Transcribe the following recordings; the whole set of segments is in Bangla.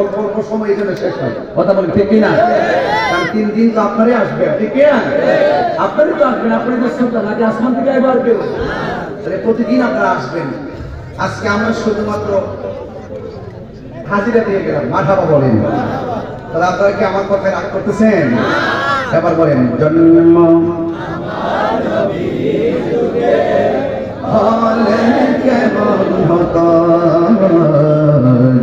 অল্প অল্প সময় এই শেষ হয়। কথা ঠিক কারণ তিন দিন তো আপনারই আসবে ঠিক আপনারই তো আসবেন আপনি তো আসমান থেকে কেউ। তাহলে প্রতিদিন আপনারা আসবেন। আজকে আমরা শুধুমাত্র হাজিরা দিয়ে গেলাম মাঠাবা বলেন। তাহলে আপনারা কি আমার কথায় রাগ করতেছেন? এবার বলেন জন্ম হলেন কেমন হতো?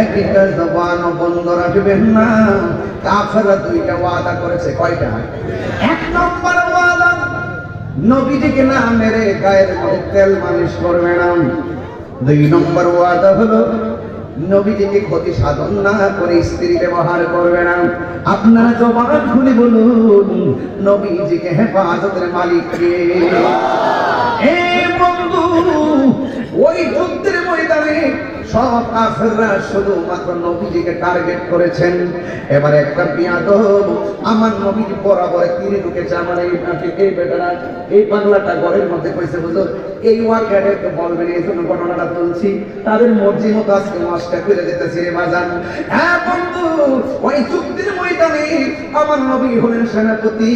একটা জবান বন্ধ রাখবেন না। কাফেরা দুইটা ওয়াদা করেছে, কয়টা? এক নম্বর ওয়াদা, নবীজিকে না মেরে গায়ের মধ্যে তেল মালিশ করবে না। দুই নম্বর ওয়াদা হলো, নবীজিকে ক্ষতি সাধন না করে স্ত্রী ব্যবহার করবে না। আপনারা জবান খুলে বলুন, নবীজিকে হেফাজতের মালিক বন্ধু, ওই যুদ্ধের ময়দানে সব কাফেররা শুধুমাত্র নবীজিকে টার্গেট করেছেন। এবার একটা বিয়াদ আমার নবীর বরাবর তীরে ঢুকেছে, আমার এই এই বেটারা, এই বাংলাটা ঘরের মধ্যে কইছে বুঝো এই ওয়াকারে তো বলবেন, এই জন্য ঘটনাটা তুলছি তাদের মর্জি মতো আজকে মাসটা করে দিতেছি রে বাজান হ্যাঁ বন্ধু, ওই চুক্তির ময়দানে আমার নবী হলেন সেনাপতি,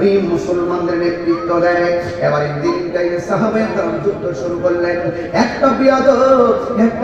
ওই মুসলমানদের নেতৃত্ব দেয়। এবার এই দিনটাই সাহাবায় যুদ্ধ শুরু করলেন। একটা বিয়াদ একটা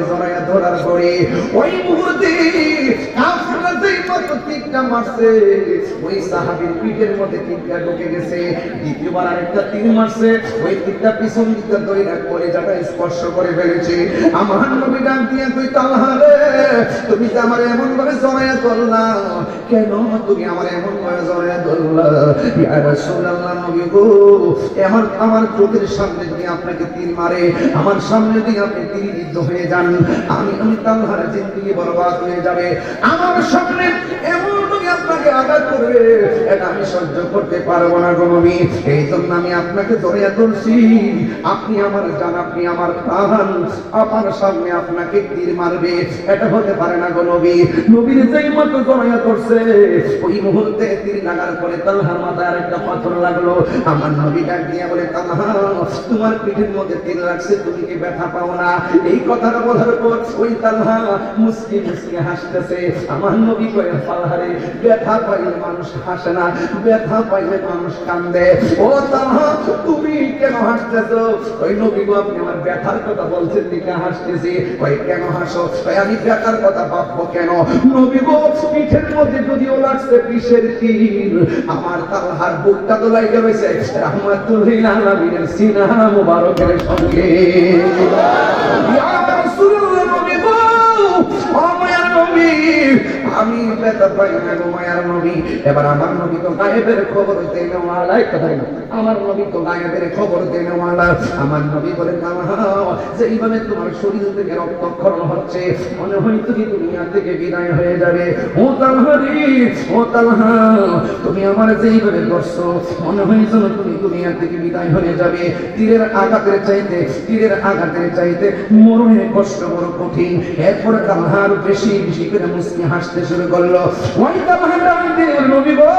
ওই মুহূর্তে কাফেররা মারছে, ওই সাহাবীর পিঠের মধ্যে ঢুকে গেছে। দ্বিতীয়বার আরেকটা তীর মারছে, ওই তীরটা পিছন দিকে করে যাটা স্পর্শ করে ফেলেছে। আমার নবী ডাক দিয়ে তুই তালহা তুমি যে আমার এমন ভাবে জড়ায়া কেন তুমি আমার এমন ধরলা? ইয়া রাসূলুল্লাহ নবী গো আমার চোখের সামনে আপনাকে তীর মারে, আমার সামনে যদি আপনি তীরবিদ্ধ হয়ে যান, আমি আমি হয়ে যাবে। আমার সামনে এমন আপনাকে আঘাত করবে, এটা আমি সহ্য করতে পারব না গো নবী। এই জন্য আমি আপনাকে আপনি আমার জান, আপনি আমার প্রাণ। আমার সামনে আপনাকে তীর মারবে, এটা হতে পারে না গো নবী। নবীর মতো জড়াইয়া করছে ওই মুহূর্তে তীর লাগার পরে তালহার মাথায় আরেকটা পাথর লাগল। আমার নবী ডাক দিয়ে বলে তালহা তোমার পিঠের মধ্যে তীর লাগছে, তুমি কি ব্যথা পাও না? এই কথাটা বলার পর ওই তালহা মুসকি মুসকি হাসতেছে। আমার নবী কয়ে পালহারে ব্যথা পাইলে মানুষ হাসে না, ব্যথা পাইলে মানুষ কান্দে। ও তালহা তুমি কেন হাসতেছো? ওই নবী গো, আপনি আমার ব্যথার কথা বলছেন দিকে হাসতেছি। ওই কেন হাসো? আমি ব্যথার কথা ভাববো কেন? নবী গো পিঠের মধ্যে যদিও লাগছে বিষের তীর, আমার বুকটা সিনা মুবারকের সঙ্গে। আমি ব্যথা পাই না গো মায়ার নবী। এবার আমার নবী তো গায়েবের খবর দেনে ওয়ালা কথা না আমার নবী তো গায়েবের খবর দেনে ওয়ালা। আমার নবী বলেন যে এইভাবে তোমার শরীর থেকে রক্তক্ষরণ হচ্ছে, মনে হয় তুমি দুনিয়া থেকে বিদায় হয়ে যাবে। ও তালহারি ও তালহা, তুমি আমার যেইভাবে করছ মনে হয় যেন তুমি দুনিয়া থেকে বিদায় হয়ে যাবে। তীরের আঘাতের চাইতে, তীরের আঘাতের চাইতে মরণের কষ্ট বড় কঠিন। এরপরে তালহার বেশি বেশি করে মুসকি হাসতে শুরু করল। ওই তামাহার নবী গো,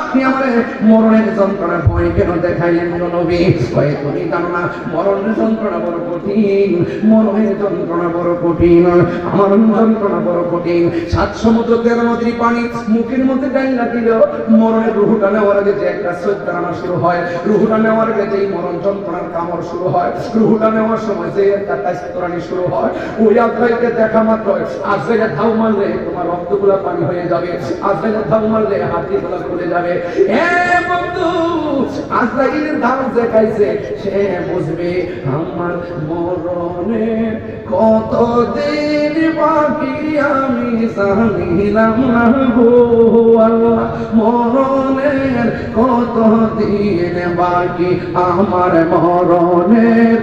আপনি আমার মরণের যন্ত্রণা ভয় কেন দেখাইলেন নবী। ওই তুমি জানো না মরণের যন্ত্রণা বড় কঠিন, মরণের যন্ত্রণা বড় কঠিন আমার যন্ত্রণা বড় কঠিন। সাত সমুদ্র তেরো নদীর পানি মুখের মধ্যে ডাইলা দিল, মরণের রুহুটা নেওয়ার আগে যে একটা সৈত্রানা শুরু হয়, রুহুটা নেওয়ার আগে যেই মরণ যন্ত্রণার কামড় শুরু হয়, রুহুটা নেওয়ার সময় যে একটা কাস্তরানি শুরু হয়, ওই আজরাইলকে দেখা মাত্র আজরাইলে ধাউ মারলে তোমার রক্তগুলা পানি হয়ে যাবে আজরাইলে ধাউ মারলে হাতিগুলা খুলে যাবে। এ বন্ধু আজরাইলের দাম দেখাইছে, সে বুঝবে আমার মরণে কত দিন বাকি আমি জানিলাম না আল্লাহ। মরণের কত দিন বাকি আমার মরণের?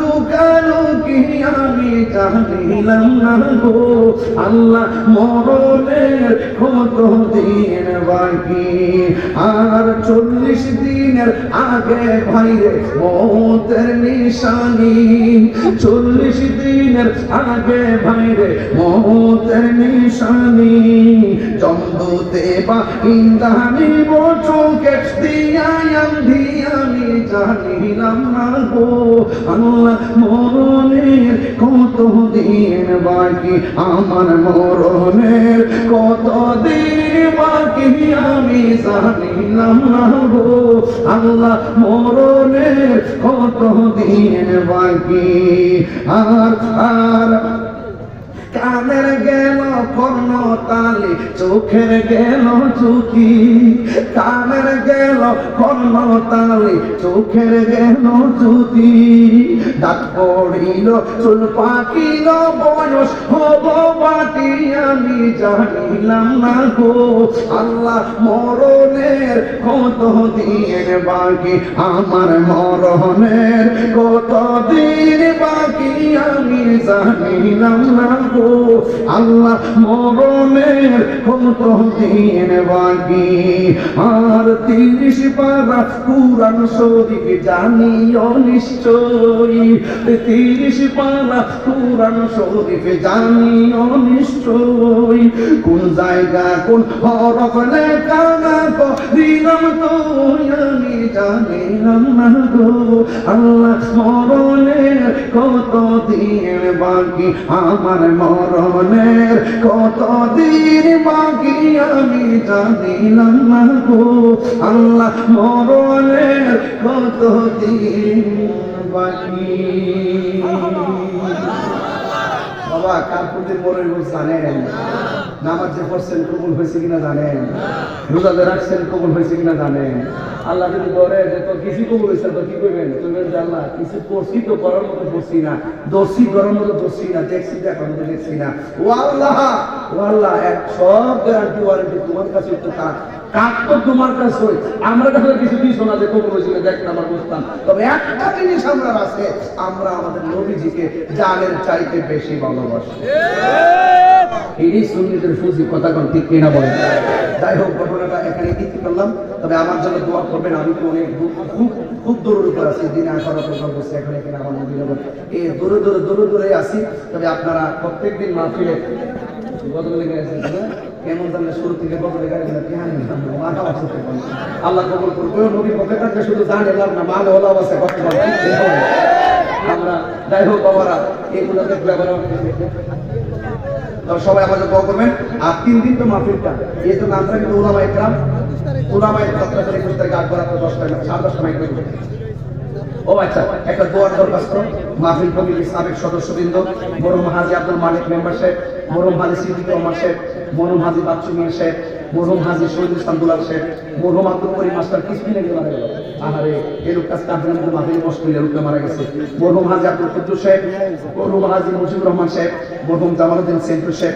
আমি জানিলাম না গো আল্লাহ মরণের কত দিন বাকি আর চল্লিশ দিনের আগে ভাইরে মতের নিশানি, চল্লিশ দিনের আগে ভাইরে মতের নিশানি। চন্দ্রতে বা ইন্দানি চোখে দিয়াম দিয়ামি জানিলাম না গো আল্লাহ মরণের কত দিন বাকি? আমার মরণের কত দিন বাকি আমি জানি না গো। আল্লাহ মরণের কত দিন বাকি। আর আর কানের গেল কর্ণ তালে চোখের গেল চুকি। কানের গেল কর্ণ তালি চোখের গেল চুকি দাঁত পড়িল, চুল পাকিল, বয়স হব আমি জানিলাম না গো। আল্লাহ মরণের কত দিন বাকি, আমার মরণের কত দিন বাকি, আমি জানিলাম না গো। আল্লাহ মরণের কত দিন বাকি, আর তিরিশ পারা পুরাণ শরীফ জানিও নিশ্চয়ই। তিরিশ পারা পুরাণ শরীফ জানিও নিশ্চয়ই। কোন জায়গা, কোন হরফ লেখা না গো, দিলাম তো আমি জানিলাম না গো। আল্লাহ মরণের কত দিন বাকি? আমার মরণের কত দিন আমি জানিলাম না গো আল্লাহ মরণের কত দিন বাকি। বাবা কার প্রতি মরে জানেন? নামাজ যে পড়ছেন কবুল হয়েছে কিনা জানেন? রোজাতে রাখছেন কবুল হয়েছে কিনা জানেন? আল্লাহ যদি ধরে যে তোর কিছু কবুল হয়েছে তো কি করবেন? তুমি যে আল্লাহ, কিছু করছি তো করার মতো করছি না। দোষী করার মতো দোষী না, দেখছি দেখার মতো দেখছি না। ও আল্লাহ ও আল্লাহ, এক সব গ্যারান্টি ওয়ারেন্টি তোমার কাছে একটু কাজ কাজ তো তোমার কাছে। আমরা তাহলে কিছু দিস না যে কবুল হয়েছিল দেখ আমরা বুঝতাম। তবে একটা জিনিস আমরা আছে, আমরা আমাদের নবীজিকে জানের চাইতে বেশি ভালোবাসি। এই সুন্নিতের ফুজি কথা ঠিক কিনা বলেন। যাই হোক, ঘটনাটা এখানে ইতি করলাম। তবে আমার জন্য দোয়া করবেন, আমি তো অনেক খুব খুব দূরের উপর আছি, দিনে আসার প্রোগ্রাম করছি এখানে এখানে আমার নবীনগর এই দূরে দূরে দূরে দূরে আছি। তবে আপনারা প্রত্যেকদিন মাহফিলে বদলে গেছে কেমন জানলে শুরু থেকে বদলে হানি মাথা আছে আল্লাহ কবুল করবে নবী পক্ষে থাকলে শুধু জানে লাভ না মালে ওলা আছে আমরা যাই হোক, বাবারা, এগুলো দেখলে আবার তো সবাই আমাদের দোয়া করবেন। আর তিন দিন তো মাহফিলটা এই কিন্তু ওলামা ওলামা সাড়ে মাইক ও আচ্ছা একটা দোয়ার দরখাস্ত। মাহফিল সদস্যবৃন্দ হাজি আব্দুল মালিক মেম্বার সাহেব মরুম হাজি সিদ্দিক রহমান সাহেব হাজি বাচ্চু মিয়া সাহেব মরুম হাজি শহীদ ইসলাম দুলাল শেখ মরুম আব্দুল করিম মাস্টার কিসমিন এগুলো মারা গেল আহারে, এই লোকটা কাজের মধ্যে মাহির হয়ে লোকটা মারা গেছে। মরুম হাজি আব্দুল কুদ্দুস শেখ মরুম হাজি মুজিবুর রহমান শেখ মরুম জামালউদ্দিন সেন্টু সাহেব